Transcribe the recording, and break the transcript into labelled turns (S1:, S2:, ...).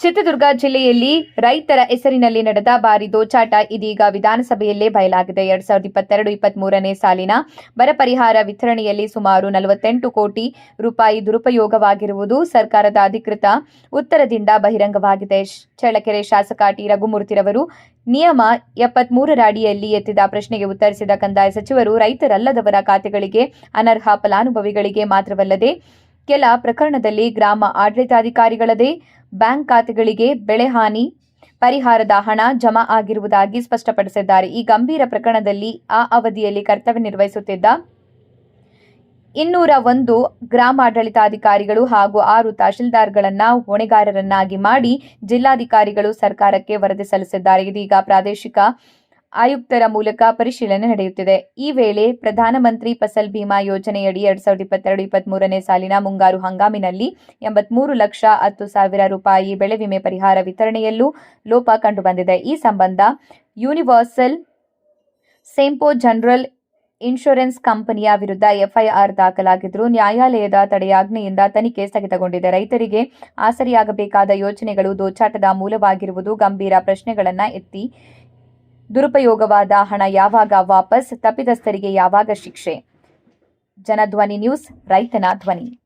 S1: ಚಿತ್ರದುರ್ಗ ಜಿಲ್ಲೆಯಲ್ಲಿ ರೈತರ ಹೆಸರಿನಲ್ಲಿ ನಡೆದ ಭಾರಿ ದೋಚಾಟ ಇದೀಗ ವಿಧಾನಸಭೆಯಲ್ಲೇ ಬಯಲಾಗಿದೆ. ಎರಡ್ ಸಾವಿರದ ಇಪ್ಪತ್ತೆರಡು ಇಪ್ಪತ್ಮೂರನೇ ಸಾಲಿನ ಬರ ಪರಿಹಾರ ವಿತರಣೆಯಲ್ಲಿ ಸುಮಾರು ನಲವತ್ತೆಂಟು ಕೋಟಿ ರೂಪಾಯಿ ದುರುಪಯೋಗವಾಗಿರುವುದು ಸರ್ಕಾರದ ಅಧಿಕೃತ ಉತ್ತರದಿಂದ ಬಹಿರಂಗವಾಗಿದೆ. ಚಳ್ಳಕೆರೆ ಶಾಸಕ ಟಿ. ರಘುಮೂರ್ತಿರವರು ನಿಯಮ ಎಪ್ಪತ್ಮೂರರ ಅಡಿಯಲ್ಲಿ ಎತ್ತಿದ ಪ್ರಶ್ನೆಗೆ ಉತ್ತರಿಸಿದ ಕಂದಾಯ ಸಚಿವರು, ರೈತರಲ್ಲದವರ ಖಾತೆಗಳಿಗೆ ಅನರ್ಹ ಫಲಾನುಭವಿಗಳಿಗೆ ಮಾತ್ರವಲ್ಲದೆ ಕೆಲ ಪ್ರಕರಣದಲ್ಲಿ ಗ್ರಾಮ ಆಡಳಿತಾಧಿಕಾರಿಗಳದೇ ಬ್ಯಾಂಕ್ ಖಾತೆಗಳಿಗೆ ಬೆಳೆ ಹಾನಿ, ಪರಿಹಾರದ ಹಣ ಜಮಾ ಆಗಿರುವುದಾಗಿ ಸ್ಪಷ್ಟಪಡಿಸಿದ್ದಾರೆ. ಈ ಗಂಭೀರ ಪ್ರಕರಣದಲ್ಲಿ ಆ ಅವಧಿಯಲ್ಲಿ ಕರ್ತವ್ಯ ನಿರ್ವಹಿಸುತ್ತಿದ್ದ ಇನ್ನೂರ ಒಂದು ಗ್ರಾಮಾಡಳಿತಾಧಿಕಾರಿಗಳು ಹಾಗೂ ಆರು ತಹಶೀಲ್ದಾರ್ಗಳನ್ನ ಹೊಣೆಗಾರರನ್ನಾಗಿ ಮಾಡಿ ಜಿಲ್ಲಾಧಿಕಾರಿಗಳು ಸರ್ಕಾರಕ್ಕೆ ವರದಿ ಸಲ್ಲಿಸಿದ್ದಾರೆ. ಇದೀಗ ಪ್ರಾದೇಶಿಕ ಆಯುಕ್ತರ ಮೂಲಕ ಪರಿಶೀಲನೆ ನಡೆಯುತ್ತಿದೆ. ಈ ವೇಳೆ ಪ್ರಧಾನಮಂತ್ರಿ ಫಸಲ್ ಭೀಮಾ ಯೋಜನೆಯಡಿ ಎರಡ್ ಸಾವಿರದ ಇಪ್ಪತ್ತೆರಡು ಇಪ್ಪತ್ಮೂರನೇ ಸಾಲಿನ ಮುಂಗಾರು ಹಂಗಾಮಿನಲ್ಲಿ ಎಂಬತ್ಮೂರು ಲಕ್ಷ ಹತ್ತು ಸಾವಿರ ರೂಪಾಯಿ ಬೆಳೆ ವಿಮೆ ಪರಿಹಾರ ವಿತರಣೆಯಲ್ಲೂ ಲೋಪ ಕಂಡುಬಂದಿದೆ. ಈ ಸಂಬಂಧ ಯೂನಿವರ್ಸಲ್ ಸೇಂಪೋ ಜನರಲ್ ಇನ್ಶೂರೆನ್ಸ್ ಕಂಪನಿಯ ವಿರುದ್ಧ ಎಫ್ಐಆರ್ ದಾಖಲಾಗಿದ್ದರೂ ನ್ಯಾಯಾಲಯದ ತಡೆಯಾಜ್ಞೆಯಿಂದ ತನಿಖೆ ಸ್ಥಗಿತಗೊಂಡಿದೆ. ರೈತರಿಗೆ ಆಸರಿಯಾಗಬೇಕಾದ ಯೋಜನೆಗಳು ದೋಚಾಟದ ಮೂಲವಾಗಿರುವುದು ಗಂಭೀರ ಪ್ರಶ್ನೆಗಳನ್ನು ಎತ್ತಿ ದುರುಪಯೋಗವಾದ ಹಣ ಯಾವಾಗ ವಾಪಸ್ ತಪ್ಪಿತಸ್ಥರಿಗೆ ಯಾವಾಗ ಶಿಕ್ಷೆ? ಜನಧ್ವನಿ ನ್ಯೂಸ್ ರೈತನ ಧ್ವನಿ.